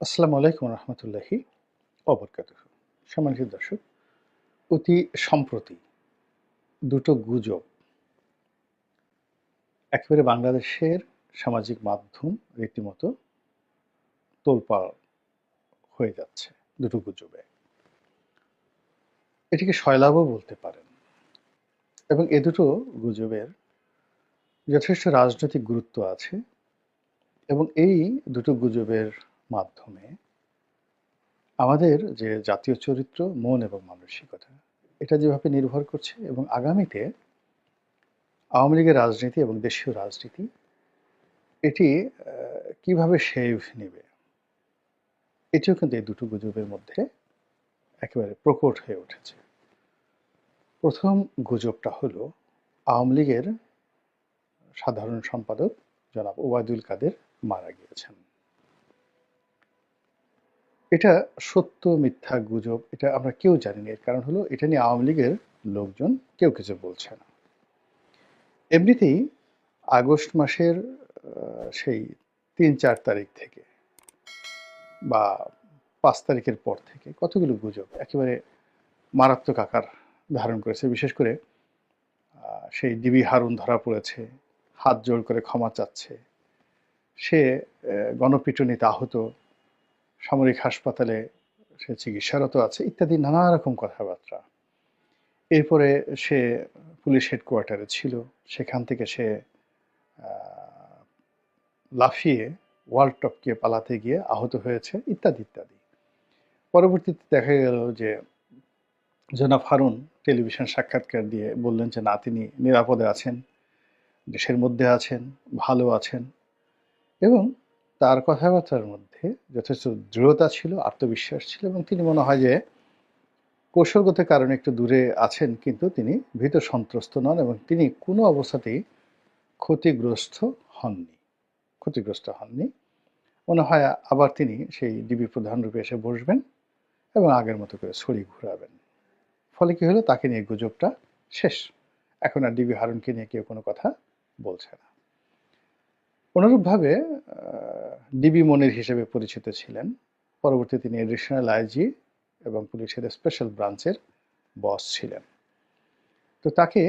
আসসালামু আলাইকুম রহমতুল্লাহি অবরকাত সম্মানিত দর্শক, অতি সম্প্রতি দুটো গুজব একেবারে বাংলাদেশের সামাজিক মাধ্যম রীতিমতো তোলপাড় হয়ে যাচ্ছে দুটো গুজবে। এটিকে শয়লাভও বলতে পারেন। এবং এ দুটো গুজবের যথেষ্ট রাজনৈতিক গুরুত্ব আছে এবং এই দুটো গুজবের মাধ্যমে আমাদের যে জাতীয় চরিত্র, মন এবং মানসিকতা, এটা যেভাবে নির্ভর করছে এবং আগামীতে আওয়ামী লীগের রাজনীতি এবং দেশীয় রাজনীতি, এটি কীভাবে শেভ নেবে, এটিও কিন্তু এই দুটো গুজবের মধ্যে একেবারে প্রকট হয়ে উঠেছে। প্রথম গুজবটা হলো আওয়ামী লীগের সাধারণ সম্পাদক জনাব ওবায়দুল কাদের মারা গিয়েছেন। এটা সত্য মিথ্যা গুজব, এটা আমরা কেউ জানি না। এর কারণ হলো, এটা নিয়ে আওয়ামী লীগের লোকজন কেউ কিছু বলছে না। এমনিতেই আগস্ট মাসের সেই তিন চার তারিখ থেকে বা পাঁচ তারিখের পর থেকে কতগুলো গুজব একেবারে মারাত্মক আকার ধারণ করেছে। বিশেষ করে সেই ডিবি হারুন ধরা পড়েছে, হাত জোড় করে ক্ষমা চাচ্ছে। সে গণপিটুনিতে আহত সামরিক হাসপাতালে সে চিকিৎসারত আছে, ইত্যাদি, নানা রকম কথাবার্তা। এরপরে সে পুলিশ হেডকোয়ার্টারে ছিল, সেখান থেকে সে লাফিয়ে ওয়ার্ল্ড টপকে পালাতে গিয়ে আহত হয়েছে, ইত্যাদি ইত্যাদি। পরবর্তীতে দেখা গেল যে জনাব হারুন টেলিভিশন সাক্ষাৎকার দিয়ে বললেন যে, না, তিনি নিরাপদে আছেন, দেশের মধ্যে আছেন, ভালো আছেন। এবং তার কথাবার্তার মধ্যে যথেষ্ট দৃঢ়তা ছিল, আত্মবিশ্বাস ছিল এবং তিনি মনে হয় যে কৌশলগত কারণে একটু দূরে আছেন, কিন্তু তিনি ভীত সন্ত্রস্ত নন এবং তিনি কোনো অবস্থাতেই ক্ষতিগ্রস্ত হননি ক্ষতিগ্রস্ত হননি। মনে হয় আবার তিনি সেই ডিবি প্রধান রূপে এসে বসবেন এবং আগের মতো করে ছড়ি ঘুরাবেন। ফলে কি হলো? তাকে নিয়ে গুজবটা শেষ। এখন আর ডিবি হারুনকে নিয়ে কেউ কোনো কথা বলছে না। অনুরূপভাবে ডিবি মনির হিসেবে পরিচিত ছিলেন। পরবর্তী তিনি এডিশনাল আইজি এবং পুলিশের স্পেশাল ব্রাঞ্চের বস ছিলেন। তো তাকে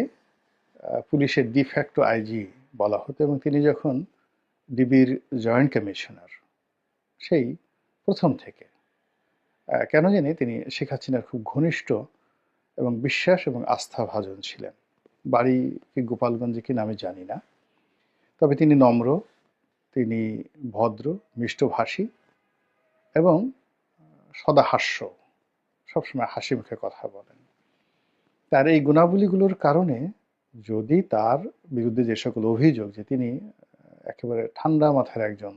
পুলিশের ডিফ্যাক্টো আইজি বলা হতো এবং তিনি যখন ডিবির জয়েন্ট কমিশনার সেই প্রথম থেকে কেন জানি তিনি শেখ হাসিনার খুব ঘনিষ্ঠ এবং বিশ্বাস এবং আস্থাভাজন ছিলেন। বাড়ি কি গোপালগঞ্জে কি নামে জানি না। তবে তিনি নম্র তিনি ভদ্র, মিষ্টভাষী এবং সদা হাস্য সবসময় হাসি মুখে কথা বলেন। তার এই গুণাবলীগুলোর কারণে যদি তার বিরুদ্ধে যে সকল অভিযোগ যে তিনি একেবারে ঠান্ডা মাথার একজন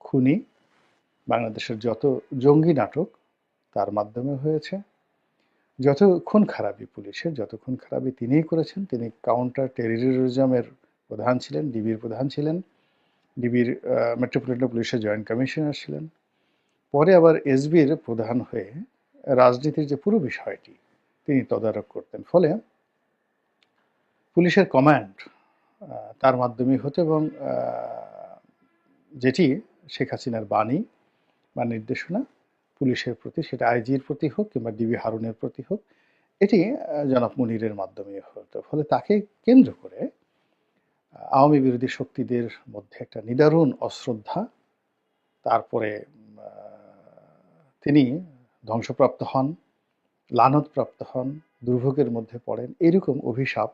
খুনি, বাংলাদেশের যত জঙ্গি নাটক তার মাধ্যমে হয়েছে, যত খুন খারাপি পুলিশের, যত খুন খারাপি তিনিই করেছেন, তিনি কাউন্টার টেররিজমের প্রধান ছিলেন ডিবির প্রধান ছিলেন ডিবির মেট্রোপলিটন পুলিশের জয়েন্ট কমিশনার ছিলেন। পরে আবার এসবির প্রধান হয়ে রাজনীতির যে পুরো বিষয়টি তিনি তদারক করতেন। ফলে পুলিশের কমান্ড তার মাধ্যমে হতো এবং যেটি শেখ হাসিনার বাণী বা নির্দেশনা, পুলিশের প্রতি, সেটা আইজির প্রতি হোক কিংবা ডিবি হারুনের প্রতি হোক, এটি জনাব মুনিরের মাধ্যমে হতো। ফলে তাকে কেন্দ্র করে আওয়ামী বিরোধী শক্তিদের মধ্যে একটা নিদারুণ অশ্রদ্ধা, তারপরে তিনি ধ্বংসপ্রাপ্ত হন, লানতপ্রাপ্ত হন, দুর্ভোগের মধ্যে পড়েন, এরকম অভিশাপ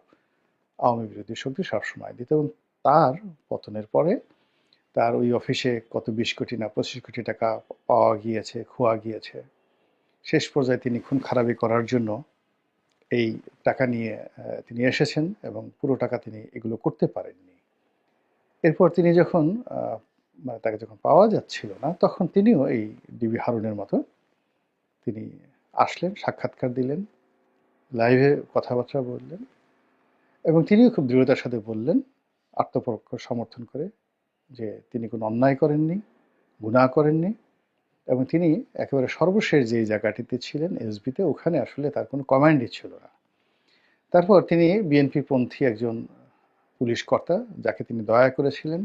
আওয়ামী বিরোধী শক্তি সবসময় দিত এবং তার পতনের পরে তার ওই অফিসে কত বিশ কোটি না পঁচিশ কোটি টাকা পাওয়া গিয়েছে, খোয়া গিয়েছে। শেষ পর্যায়ে তিনি খুন খারাপি করার জন্য এই টাকা নিয়ে তিনি এসেছেন এবং পুরো টাকা তিনি এগুলো করতে পারেননি। এরপর তিনি যখন মানে তাকে যখন পাওয়া যাচ্ছিল না, তখন তিনিও এই ডিবি হারুনের মতো তিনি আসলেন, সাক্ষাৎকার দিলেন, লাইভে কথাবার্তা বললেন এবং তিনিও খুব দৃঢ়তার সাথে বললেন আত্মপক্ষ সমর্থন করে যে তিনি কোনো অন্যায় করেননি গুণা করেননি। এবং তিনি একেবারে সর্বশেষ যে জায়গাটিতে ছিলেন, এসবিতে, ওখানে আসলে তার কোনো কমান্ডই ছিল না। তারপর তিনি বিএনপি পন্থী একজন পুলিশ কর্তা, যাকে তিনি দয়া করেছিলেন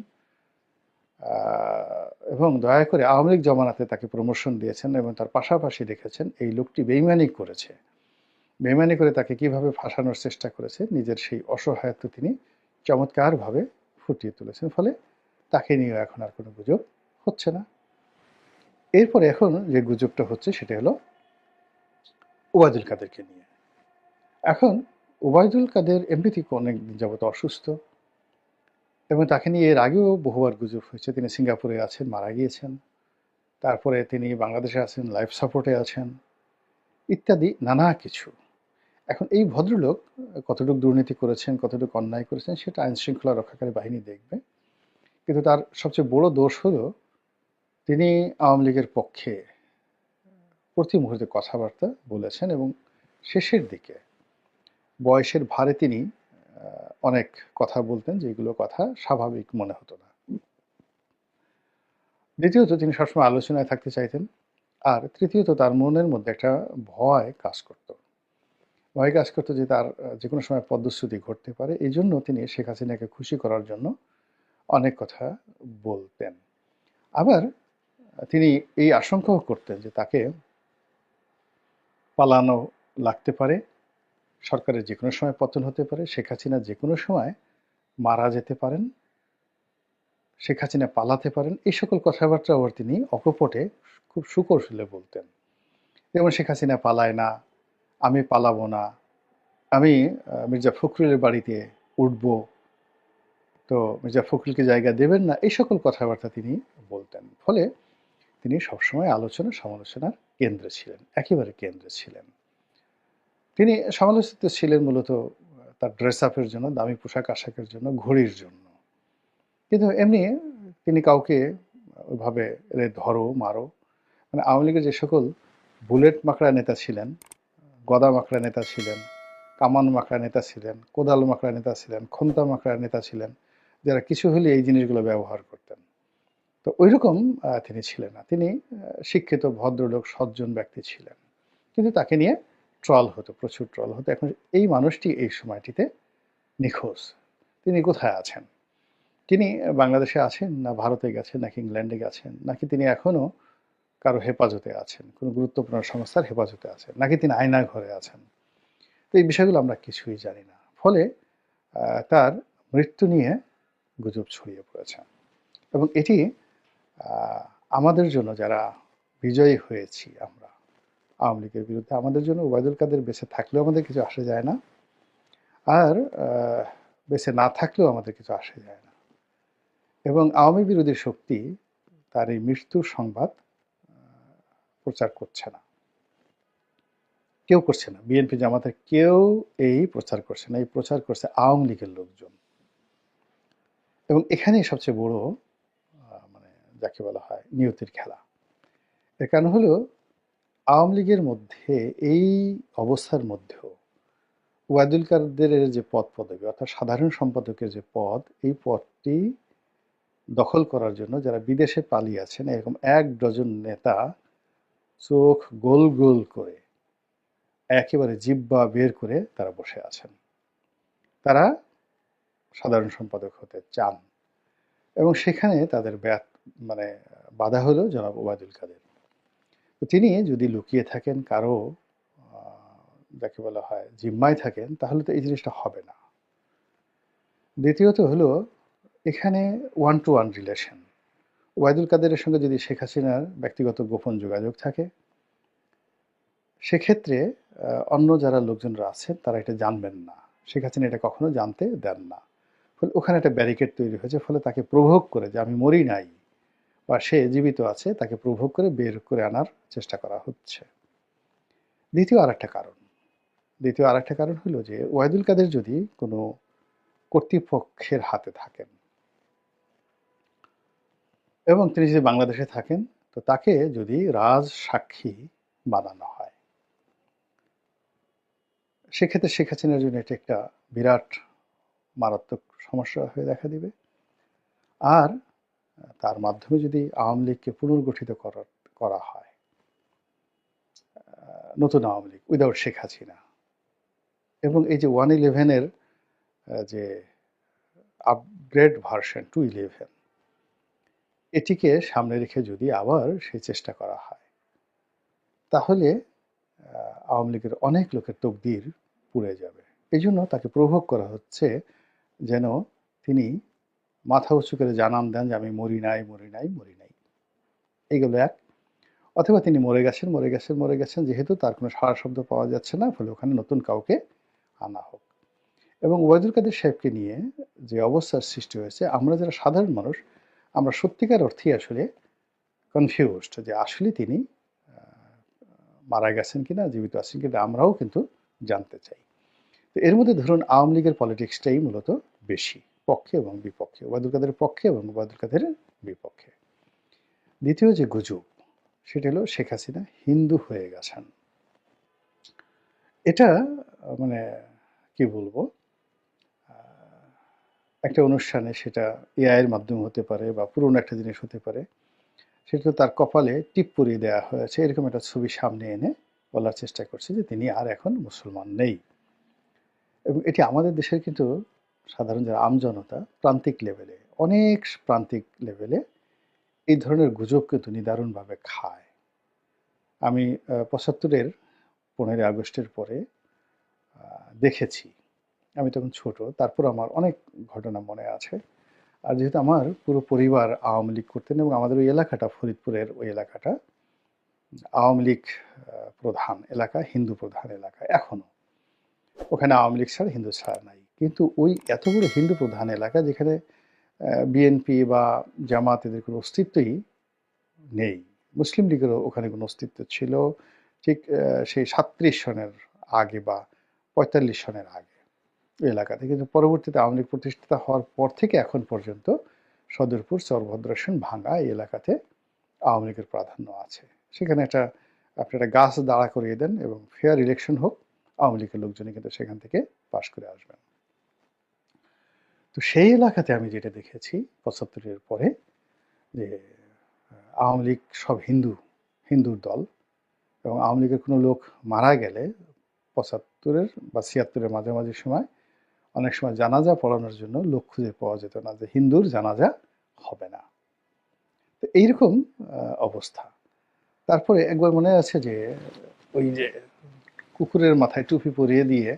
এবং দয়া করে আওয়ামী লীগ জমানাতে তাকে প্রমোশন দিয়েছেন এবং তার পাশাপাশি দেখেছেন এই লোকটি বেইমানি করেছে। বেইমানি করে তাকে কীভাবে ফাঁসানোর চেষ্টা করেছে, নিজের সেই অসহায়ত্ব তিনি চমৎকারভাবে ফুটিয়ে তুলেছেন। ফলে তাকে নিয়ে এখন আর কোনো গুজব হচ্ছে না। এরপরে এখন যে গুজবটা হচ্ছে সেটা হলো ওবায়দুল কাদেরকে নিয়ে। এখন ওবায়দুল কাদের এমনিতেই অনেক দিন যাবত অসুস্থ এবং তাকে নিয়ে এর আগেও বহুবার গুজব হয়েছে। তিনি সিঙ্গাপুরে আছেন, মারা গিয়েছেন। তারপরে তিনি বাংলাদেশে আছেন, লাইফ সাপোর্টে আছেন, ইত্যাদি নানা কিছু। এখন এই ভদ্রলোক কতটুকু দুর্নীতি করেছেন, কতটুকু অন্যায় করেছেন, সেটা আইনশৃঙ্খলা রক্ষাকারী বাহিনী দেখবে। কিন্তু তার সবচেয়ে বড় দোষ হলো তিনি আওয়ামী লীগের পক্ষে প্রতি মুহূর্তে কথাবার্তা বলেছেন এবং শেষের দিকে বয়সের ভারে তিনি অনেক কথা বলতেন যেগুলো কথা স্বাভাবিক মনে হতো না। দ্বিতীয়ত তিনি সবসময় আলোচনায় থাকতে চাইতেন আর তৃতীয়ত তার মনের মধ্যে একটা ভয় কাজ করত। ভয় কাজ করতো যে তার যে কোনো সময় পদ্মশ্রুতি ঘটতে পারে, এই জন্য তিনি শেখ হাসিনাকে খুশি করার জন্য অনেক কথা বলতেন। আবার তিনি এই আশঙ্কাও করতেন যে তাকে পালানো লাগতে পারে, সরকারের যে কোনো সময় পতন হতে পারে, শেখ হাসিনা যে কোনো সময় মারা যেতে পারেন, শেখ হাসিনা পালাতে পারেন, এই সকল কথাবার্তা আবার তিনি অকপটে খুব সুকৌশলে বলতেন। যেমন শেখ হাসিনা পালায় না, আমি পালাবো না, আমি মির্জা ফখরুলের বাড়িতে উঠব, তো মির্জা ফখরুলকে জায়গা দেবেন না, এই সকল কথাবার্তা তিনি বলতেন। ফলে তিনি সবসময় আলোচনা সমালোচনার কেন্দ্রে ছিলেন, একেবারে কেন্দ্রে ছিলেন। তিনি সমালোচিত ছিলেন মূলত তার ড্রেস আপের জন্য, দামি পোশাক আশাকের জন্য, ঘড়ির জন্য। কিন্তু এমনি তিনি কাউকে ওইভাবে এদের ধরো, মারো মানে আওয়ামী লীগের যে সকল বুলেট মাকড়া নেতা ছিলেন, গদা মাকড়া নেতা ছিলেন, কামান মাকড়া নেতা ছিলেন, কোদাল মাকড়া নেতা ছিলেন, খন্তা মাকড়া নেতা ছিলেন, যারা কিছু হলে এই জিনিসগুলো ব্যবহার করতেন। তো ওই রকম তিনি ছিলেন না। তিনি শিক্ষিত, ভদ্রলোক, সজ্জন ব্যক্তি ছিলেন। কিন্তু তাকে নিয়ে ট্রল হতো, প্রচুর ট্রল হতো। এখন এই মানুষটি এই সময়টিতে নিখোঁজ। তিনি কোথায় আছেন? তিনি বাংলাদেশে আছেন না ভারতে গেছেন, নাকি ইংল্যান্ডে গেছেন, নাকি তিনি এখনও কারও হেফাজতে আছেন, কোনো গুরুত্বপূর্ণ সংস্থার হেফাজতে আছেন, নাকি তিনি আয়না ঘরে আছেন? তো এই বিষয়গুলো আমরা কিছুই জানি না। ফলে তার মৃত্যু নিয়ে গুজব ছড়িয়ে পড়েছে। এবং এটি আমাদের জন্য যারা বিজয়ী হয়েছি আমরা, আওয়ামী লীগের বিরুদ্ধে, আমাদের জন্য ওবায়দুল কাদের বেঁচে থাকলেও আমাদের কিছু আসে যায় না, আর বেঁচে না থাকলেও আমাদের কিছু আসে যায় না। এবং আওয়ামী বিরোধী শক্তি তার এই মৃত্যুর সংবাদ প্রচার করছে না। কেউ করছে না। বিএনপি জামাতের কেউ এই প্রচার করছে না। এই প্রচার করছে আওয়ামী লীগের লোকজন। এবং এখানেই সবচেয়ে বড় যাকে বলা হয় নিয়তির খেলা। এর কারণ হলো, আওয়ামী লীগের মধ্যে এই অবস্থার মধ্যেও ওয়াদুল কাদের যে পদ পদবী, অর্থাৎ সাধারণ সম্পাদকের যে পদ, এই পদটি দখল করার জন্য যারা বিদেশে পালিয়ে আছেন, এরকম এক ডজন নেতা চোখ গোল গোল করে একেবারে জিব্বা বের করে তারা বসে আছেন। তারা সাধারণ সম্পাদক হতে চান এবং সেখানে তাদের ব্যাত মানে বাধা হলো জনাব ওবায়দুল কাদের। তিনি যদি লুকিয়ে থাকেন, কারও যাকে বলা হয় জিম্মায় থাকেন, তাহলে তো এই জিনিসটা হবে না। দ্বিতীয়ত হলো, এখানে ওয়ান টু ওয়ান রিলেশন ওয়াইদুল কাদেরের সঙ্গে যদি শেখ হাসিনার ব্যক্তিগত গোপন যোগাযোগ থাকে, সেক্ষেত্রে অন্য যারা লোকজনরা আছেন, তারা এটা জানবেন না। শেখ হাসিনা এটা কখনো জানতে দেন না। ফলে ওখানে একটা ব্যারিকেড তৈরি হয়েছে, ফলে তাকে প্রভোগ করে যে, আমি মরি নাই। বা সে জীবিত আছে, তাকে প্রভোগ করে বের করে আনার চেষ্টা করা হচ্ছে। দ্বিতীয় আরেকটা কারণ। দ্বিতীয় আরেকটা কারণ হলো যে, ওয়াইদুল কাদের যদি কোনো কর্তৃপক্ষের হাতে থাকেন এবং তিনি যদি বাংলাদেশে থাকেন, তো তাকে যদি রাজ সাক্ষী বানানো হয়। সেক্ষেত্রে শেখ হাসিনার জন্য এটা একটা বিরাট মারাত্মক সমস্যা হয়ে দেখা দিবে। আর তার মাধ্যমে যদি আওয়ামী লীগকে পুনর্গঠিত করা হয় নতুন আওয়ামী লীগ উইদাউট শেখ হাসিনা। এবং এই যে ওয়ান ইলেভেনের যে আপগ্রেড ভার্সন টু ইলেভেন এটিকে সামনে রেখে যদি আবার সেই চেষ্টা করা হয়, তাহলে আওয়ামী লীগের অনেক লোকের তকদির পুড়ে যাবে। এই জন্য তাকে প্রভোগ করা হচ্ছে যেন তিনি মাথা উঁচু করে জানান দেন যে আমি মরি নাই মরি নাই মরি নাই। এইগুলো এক। অথবা তিনি মরে গেছেন মরে গেছেন মরে গেছেন, যেহেতু তার কোনো সারা শব্দ পাওয়া যাচ্ছে না, ফলে ওখানে নতুন কাউকে আনা হোক। এবং ওয়াইদুল কাদের সাহেবকে নিয়ে যে অবস্থার সৃষ্টি হয়েছে, আমরা যারা সাধারণ মানুষ, আমরা সত্যিকার অর্থেই আসলে কনফিউজড যে আসলে তিনি মারা গেছেন কিনা, জীবিত আছেন কিনা, আমরাও কিন্তু জানতে চাই। তো এর মধ্যে ধরুন আওয়ামী লীগের পলিটিক্সটাই মূলত বেশি। পক্ষে এবং বিপক্ষে ওয়াদুল কাদের পক্ষে এবং ওয়াদুল কাদের বিপক্ষে। দ্বিতীয় যে গুজব, সেটা হলো শেখ হাসিনা হিন্দু হয়ে গেছেন। এটা মানে কি বলব? একটা অনুষ্ঠানে সেটা এআইয়ের মাধ্যমে হতে পারে বা পুরনো একটা জিনিস হতে পারে, সেটা তার কপালে টিপ পরিয়ে দেওয়া হয়েছে। এরকম একটা ছবি সামনে এনে বলার চেষ্টা করছে যে তিনি আর এখন মুসলমান নেই। এবং এটি আমাদের দেশের কিন্তু সাধারণ যারা আমজনতা প্রান্তিক লেভেলে, অনেক প্রান্তিক লেভেলে এই ধরনের গুজব কিন্তু নিদারুণভাবে খায়। আমি পঁচাত্তরের পনেরোই আগস্টের পরে দেখেছি। আমি তখন ছোট, তারপর আমার অনেক ঘটনা মনে আছে। আর যেহেতু আমার পুরো পরিবার আওয়ামী লীগ করতেন এবং আমাদের ওই এলাকাটা, ফরিদপুরের ওই এলাকাটা, আওয়ামী লীগ প্রধান এলাকা, হিন্দু প্রধান এলাকা, এখনও। ওখানে আওয়ামী লীগ ছাড়া হিন্দু ছাড়া নাই। কিন্তু ওই এত বড় হিন্দু প্রধান এলাকা যেখানে বিএনপি বা জামাত এদের কোনো অস্তিত্বই নেই। মুসলিম লীগেরও ওখানে কোনো অস্তিত্ব ছিল ঠিক সেই সাত্রিশ সনের আগে বা পঁয়তাল্লিশ সনের আগে এলাকাতে। কিন্তু পরবর্তীতে আওয়ামী লীগ প্রতিষ্ঠিত হওয়ার পর থেকে এখন পর্যন্ত সদরপুর চরভদ্রাসন ভাঙ্গা এই এলাকাতে আওয়ামী লীগের প্রাধান্য আছে। সেখানে একটা, আপনি একটা গাছ দাঁড়া করিয়ে দেন এবং ফেয়ার ইলেকশন হোক, আওয়ামী লীগের লোকজনই কিন্তু সেখান থেকে পাশ করে আসবেন। তো সেই এলাকাতে আমি যেটা দেখেছি পঁচাত্তরের পরে যে আওয়ামী লীগ সব হিন্দু, হিন্দুর দল এবং আওয়ামী লীগের কোনো লোক মারা গেলে পঁচাত্তরের বা ছিয়াত্তরের মাঝামাঝি সময় অনেক সময় জানাজা পড়ানোর জন্য লোক খুঁজে পাওয়া যেত না যে হিন্দুর জানাজা হবে না। তো এইরকম অবস্থা। তারপরে একবার মনে আছে যে, ওই যে কুকুরের মাথায় টুপি পরিয়ে দিয়ে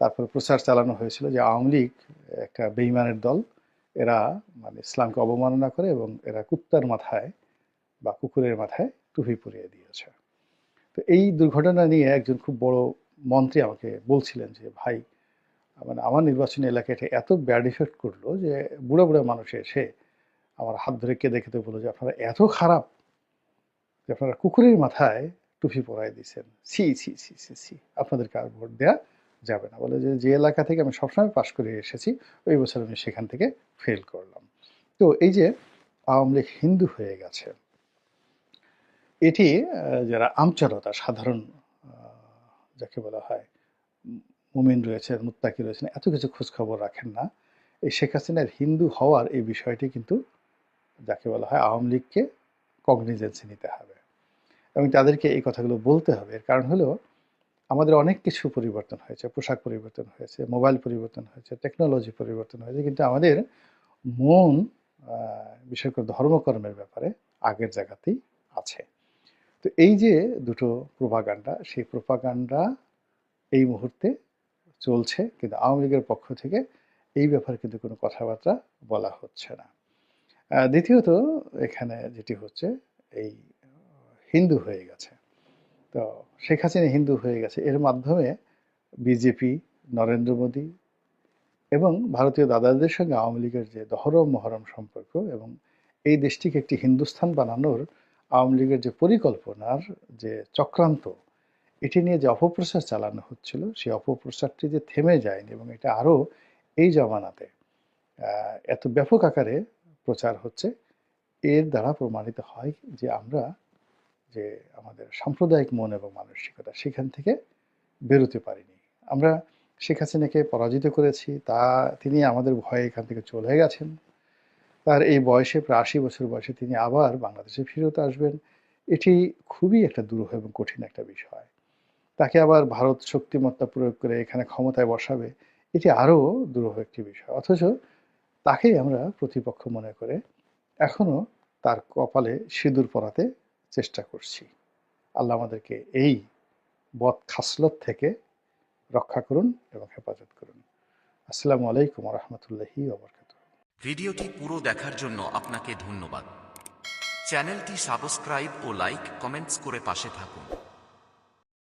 তারপরে প্রচার চালানো হয়েছিল যে আওয়ামী লীগ একটা বেইমানের দল, এরা মানে ইসলামকে অবমাননা করে এবং এরা কুত্তার মাথায় বা কুকুরের মাথায় টুপি পরিয়ে দিয়েছে। তো এই দুর্ঘটনা নিয়ে একজন খুব বড় মন্ত্রী আমাকে বলছিলেন যে, ভাই মানে আমার নির্বাচনী এলাকায় এটা এত ব্যাড ইফেক্ট করল যে বুড়ো বুড়ো মানুষ এসে আমার হাত ধরে কেঁদে কেঁদে বলল যে, আপনারা এত খারাপ যে আপনারা কুকুরের মাথায় টুপি পরাই দিয়েছেন। সি সি সি সি সি আপনাদেরকে আর ভোট দেওয়া যাবে না। বলে যে যে এলাকা থেকে আমি সবসময় পাশ করে এসেছি, ওই বছর আমি সেখান থেকে ফেল করলাম। তো এই যে, আওয়ামী লীগ হিন্দু হয়ে গেছে, এটি যারা আমচলতা সাধারণ যাকে বলা হয়, মুমিন রয়েছেন মুত্তাকি রয়েছেন, এত কিছু খোঁজখবর রাখেন না। এই শেখ হাসিনার হিন্দু হওয়ার এই বিষয়টি কিন্তু যাকে বলা হয় আওয়ামী লীগকে কগনিজেন্সি নিতে হবে। এবং তাদেরকে এই কথাগুলো বলতে হবে। এর কারণ হলো আমাদের অনেক কিছু পরিবর্তন হয়েছে, পোশাক পরিবর্তন হয়েছে, মোবাইল পরিবর্তন হয়েছে টেকনোলজি পরিবর্তন হয়েছে, কিন্তু আমাদের মন বিশেষ করে ধর্মকর্মের ব্যাপারে আগের জায়গাতেই আছে। তো এই যে দুটো প্রোপাগান্ডা সেই প্রোপাগান্ডা এই মুহূর্তে চলছে, কিন্তু আওয়ামী লীগের পক্ষ থেকে এই ব্যাপারে কিন্তু কোনো কথাবার্তা বলা হচ্ছে না। দ্বিতীয়ত এখানে যেটি হচ্ছে, এই হিন্দু হয়ে গেছে। তো শেখ হাসিনা হিন্দু হয়ে গেছে। এর মাধ্যমে বিজেপি, নরেন্দ্র মোদী এবং ভারতীয় দাদাদের সঙ্গে আওয়ামী লীগের যে দহরম মহরম সম্পর্ক এবং এই দেশটিকে একটি হিন্দুস্থান বানানোর আওয়ামী লীগের যে পরিকল্পনার যে চক্রান্ত, এটি নিয়ে যে অপপ্রচার চালানো হচ্ছিল, সেই অপপ্রচারটি যে থেমে যায়নি এবং এটা আরও এই জমানাতে এত ব্যাপক আকারে প্রচার হচ্ছে, এর দ্বারা প্রমাণিত হয় যে আমরা যে আমাদের সাম্প্রদায়িক মন এবং মানসিকতা, সেখান থেকে বেরোতে পারিনি। আমরা শেখ হাসিনাকে পরাজিত করেছি, তা তিনি আমাদের ভয়ে এখান থেকে চলে গেছেন। তার এই বয়সে, প্রায় আশি বছর বয়সে তিনি আবার বাংলাদেশে ফেরত আসবেন। এটি খুবই একটা দুরূহ এবং কঠিন একটা বিষয়। তাকে আবার ভারত শক্তিমত্তা প্রয়োগ করে এখানে ক্ষমতায় বসাবে, এটি আরও দুরূহ একটি বিষয়। অথচ তাকেই আমরা প্রতিপক্ষ মনে করে এখনও তার কপালে সিঁদুর পরাতে চেষ্টা করছি। আল্লাহ আমাদেরকে এই বদ খাসলত থেকে রক্ষা করুন এবং হেফাজত করুন। আসসালামু আলাইকুম রহমতুল্লাহি ভিডিওটি পুরো দেখার জন্য আপনাকে ধন্যবাদ। চ্যানেলটি সাবস্ক্রাইব ও লাইক কমেন্টস করে পাশে থাকুন।